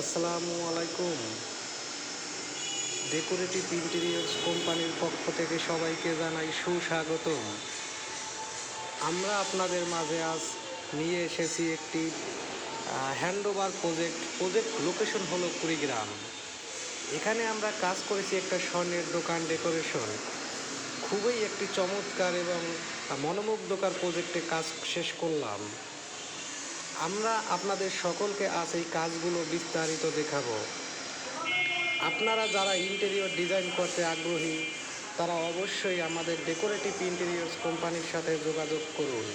আসসালামু আলাইকুম। Decorative interiors কোম্পানির পক্ষ থেকে সবাইকে জানাই সুস্বাগতম। আমরা আপনাদের মাঝে আজ নিয়ে এসেছি একটি হ্যান্ডওভার প্রজেক্ট প্রজেক্ট লোকেশন হলো কুড়িগ্রাম। এখানে আমরা কাজ করেছি একটা স্বর্ণের দোকান ডেকোরেশন খুবই একটি চমৎকার এবং মনোমুগ্ধকার প্রজেক্টে কাজ শেষ করলাম। আমরা আপনাদের সকলকে আজ এই কাজগুলো বিস্তারিত দেখাবো। আপনারা যারা ইন্টেরিয়র ডিজাইন করতে আগ্রহী, তারা অবশ্যই আমাদের ডেকোরেটিভ ইন্টেরিয়র্স কোম্পানির সাথে যোগাযোগ করুন।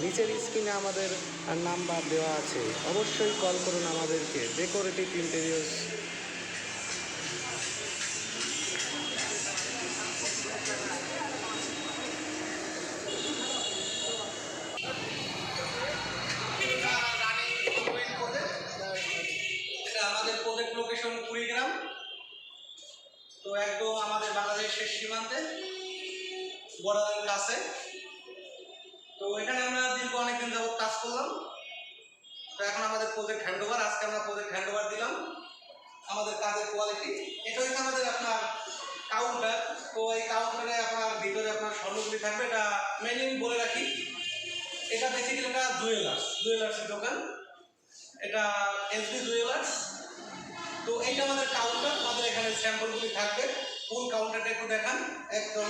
নিচের স্ক্রিনে আমাদের নাম্বার দেওয়া আছে। অবশ্যই কল করুন আমাদেরকে। ডেকোরেটিভ ইন্টেরিয়র্স তো একদম আমাদের বাংলাদেশের সীমান্তে, বর্ডারের কাছে। তো এখানে আমরা দীর্ঘ অনেকদিন যাবত কাজ করলাম। তো এখন আমাদের প্রজেক্ট হ্যান্ডওভার আজকে আমরা প্রজেক্ট হ্যান্ডওভার দিলাম। আমাদের কাজের কোয়ালিটি এটা হচ্ছে আমাদের আপনার কাউন্টার তো এই কাউন্টারে আপনার ভিতরে আপনার স্বর্ণগুলি থাকবে। এটা মেনলি বলে রাখি। এটা বেসিক্যালি এটা জুয়েলার্স জুয়েলার্সের দোকান। এটা এসবি জুয়েলার্স তো এইটা আমাদের কাউন্টার এখানে স্যাম্পলগুলি থাকবে। ফুল কাউন্টারটা একটু দেখান। একদম।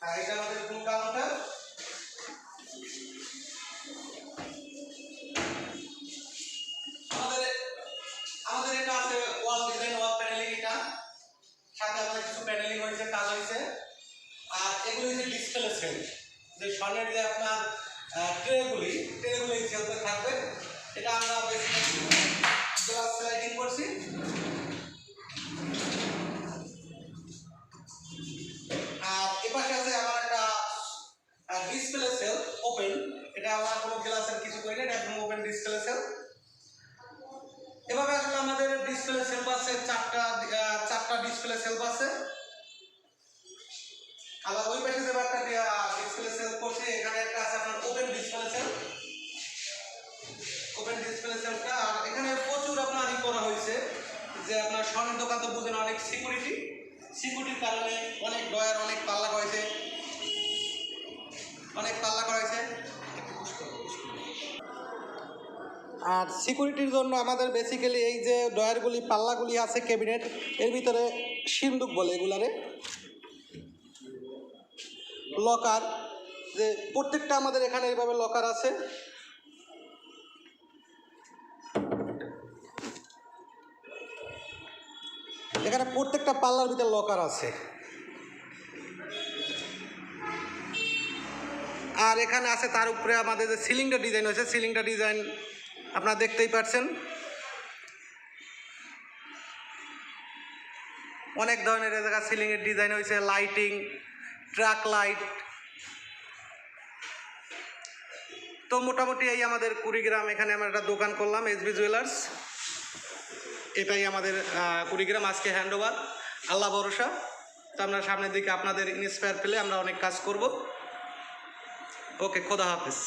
হ্যাঁ এটা আমাদের ফুল কাউন্টার আমাদের এটা আছে ওয়াল এটা। হয়েছে কাজ হয়েছে। আর এগুলো হচ্ছে ডিসপ্লে সেল যে স্বর্ণের যে আপনার ট্রেগুলি ট্রেগুলি ডিসপ্লে সেল এভাবে আসলে আমাদের ডিসপ্লে সেলফ আছে চারটা চারটা ডিসপ্লে সেলফ আছে আবার ওই পাশে যে একটা ডিসপ্লে সেল করছে, এখানে একটা আছে আপনার open display sale open display সেলটা আর এখানে প্রচুর আপনার ই করা হয়েছে যে আপনার স্বর্ণের দোকান তো বুঝেন অনেক সিকিউরিটি সিকিউরিটির কারণে অনেক ডয়ার অনেক পাল্লা করেছে অনেক পাল্লা করা আর সিকিউরিটির জন্য আমাদের বেসিক্যালি এই যে ডয়ারগুলি পাল্লাগুলি আছে ক্যাবিনেট এর ভিতরে সিন্দুক বলে এগুলারে। লকার যে প্রত্যেকটা আমাদের এখানে এইভাবে লকার আছে। এখানে প্রত্যেকটা পাল্লার ভিতরে লকার আছে। আর এখানে আছে তার উপরে আমাদের যে সিলিংটা ডিজাইন হয়েছে সিলিংটা ডিজাইন আপনারা দেখতেই পাচ্ছেন অনেক ধরনের জায়গা সিলিংয়ের ডিজাইন হয়েছে, লাইটিং, ট্রাক লাইট। তো মোটামুটি এই আমাদের কুড়িগ্রাম, এখানে আমরা একটা দোকান করলাম এসবি জুয়েলার্স এটাই আমাদের কুড়িগ্রাম, আজকে হ্যান্ডওভার আল্লাহ ভরসা। তো আমরা সামনের দিকে আপনাদের ইন্সপায়ার পেলে আমরা অনেক কাজ করব। ওকে, খোদা হাফেজ।